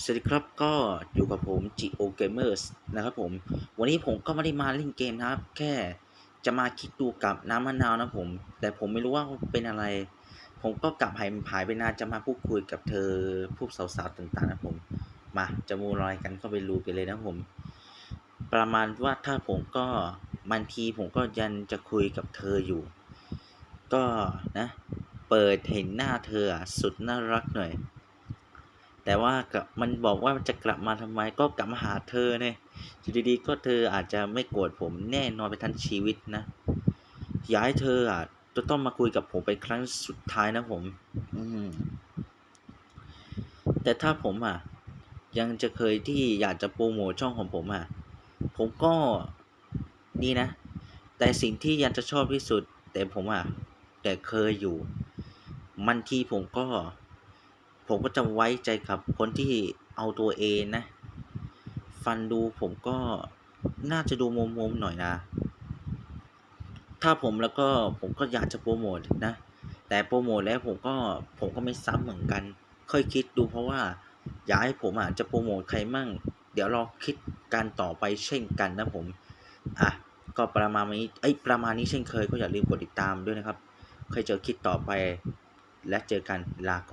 สวัสดีครับก็อยู่กับผม Geo Gamers นะครับผม วันนี้ผมก็ไม่ได้มาเล่นเกมนะครับ แค่จะมาคิดดูกับน้ำมะนาวนะผม แต่ผมไม่รู้ว่าเป็นอะไร ผมก็กลับหายหายไปนานจะมาพูดคุยกับเธอพวกสาวๆต่างๆนะผม มาจะมูรอยกันก็ไปรู้กันเลยนะผม ประมาณว่าถ้าผมก็บางทีผมก็ยันจะคุยกับเธออยู่ ก็นะ เปิดเห็นหน้าเธอสุดน่ารักหน่อย แต่ว่ากลับมันบอกว่าจะกลับมาทำไมก็กลับมาหาเธอเนี่ยอยู่ดีๆก็เธออาจจะไม่โกรธผมแน่นอนไปทั้งชีวิตนะอยากให้เธออะจะต้องมาคุยกับผมเป็นครั้งสุดท้ายนะผม อืมแต่ถ้าผมอะ ยังจะเคยที่อยากจะโปรโมทช่องของผมอะ ผมก็นี่นะ แต่สิ่งที่ยังจะชอบที่สุด แต่ผมอะ แต่เคยอยู่ มันทีผมก็ ผมก็จะไว้ใจกับคนที่เอาตัวเองนะ ฟันดูผมก็น่าจะดูมุมๆหน่อยนะ ถ้าผมแล้วก็ผมก็อยากจะโปรโมทนะ แต่โปรโมทแล้วผมก็ผมก็ไม่ซ้ำเหมือนกัน ค่อยคิดดูเพราะว่า อยากให้ผมอะจะโปรโมทใครมั่ง เดี๋ยวเราคิดการต่อไปเช่นกันนะผม อะ ก็ประมาณนี้เอ้ยประมาณนี้เช่นเคยก็อย่าลืมกดติดตามด้วยนะครับ เคยเจอคลิปต่อไปและเจอกันลาก่อน